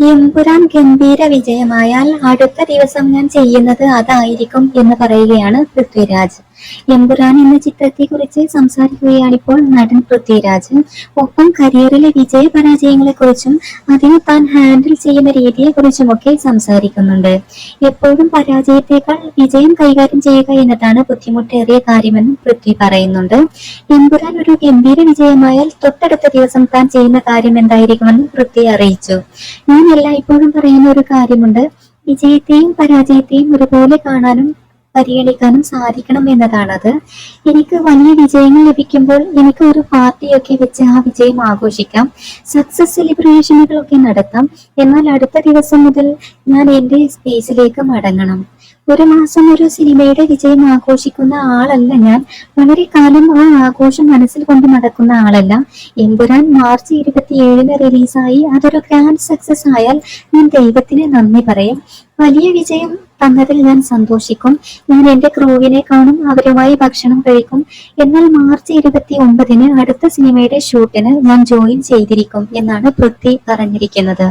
എമ്പുരാൻ ഗംഭീര വിജയമായാൽ അടുത്ത ദിവസം ഞാൻ ചെയ്യുന്നത് അതായിരിക്കും എന്ന് പറയുകയാണ് പൃഥ്വിരാജ്. എമ്പുരാൻ എന്ന ചിത്രത്തെ കുറിച്ച് സംസാരിക്കുകയാണ് ഇപ്പോൾ നടൻ പൃഥ്വിരാജ്. ഒപ്പം കരിയറിലെ വിജയ പരാജയങ്ങളെ കുറിച്ചും അതിനെ താൻ ഹാൻഡിൽ ചെയ്യുന്ന രീതിയെ കുറിച്ചുമൊക്കെ സംസാരിക്കുന്നുണ്ട്. എപ്പോഴും പരാജയത്തെക്കാൾ വിജയം കൈകാര്യം ചെയ്യുക എന്നതാണ് ബുദ്ധിമുട്ടേറിയ കാര്യമെന്നും പൃഥ്വി പറയുന്നുണ്ട്. എമ്പുരാൻ ഒരു ഗംഭീര വിജയമായാൽ തൊട്ടടുത്ത ദിവസം താൻ ചെയ്യുന്ന കാര്യം എന്തായിരിക്കുമെന്നും പൃഥ്വി അറിയിച്ചു. ഞാൻ എല്ലായ്പ്പോഴും പറയുന്ന ഒരു കാര്യമുണ്ട്. വിജയത്തെയും പരാജയത്തെയും ഒരുപോലെ കാണാനും പരിഗണിക്കാനും സാധിക്കണം എന്നതാണത്. എനിക്ക് വലിയ വിജയങ്ങൾ ലഭിക്കുമ്പോൾ എനിക്ക് ഒരു പാർട്ടിയൊക്കെ വെച്ച് ആ വിജയം ആഘോഷിക്കാം. സക്സസ് സെലിബ്രേഷനുകളൊക്കെ നടത്താം. എന്നാൽ അടുത്ത ദിവസം മുതൽ ഞാൻ എന്റെ സ്പേസിലേക്ക് മടങ്ങണം. ഒരു മാസം ഒരു സിനിമയുടെ വിജയം ആഘോഷിക്കുന്ന ആളല്ല ഞാൻ. വളരെ കാലം ആ ആഘോഷം മനസ്സിൽ കൊണ്ട് നടക്കുന്ന ആളല്ല. എമ്പുരാൻ മാർച്ച് ഇരുപത്തിയേഴിന് റിലീസായി അതൊരു ഗ്രാൻഡ് സക്സസ് ആയാൽ ഞാൻ ദൈവത്തിന് നന്ദി പറയും. വലിയ വിജയം തന്നതിൽ ഞാൻ സന്തോഷിക്കും. ഞാൻ എന്റെ ക്രൂവിനെ കാണും അവരുമായി ഭക്ഷണം കഴിക്കും. എന്നാൽ മാർച്ച് ഇരുപത്തി ഒമ്പതിന് അടുത്ത സിനിമയുടെ ഷൂട്ടിന് ഞാൻ ജോയിൻ ചെയ്തിരിക്കും എന്നാണ് പൃഥ്വി പറഞ്ഞിരിക്കുന്നത്.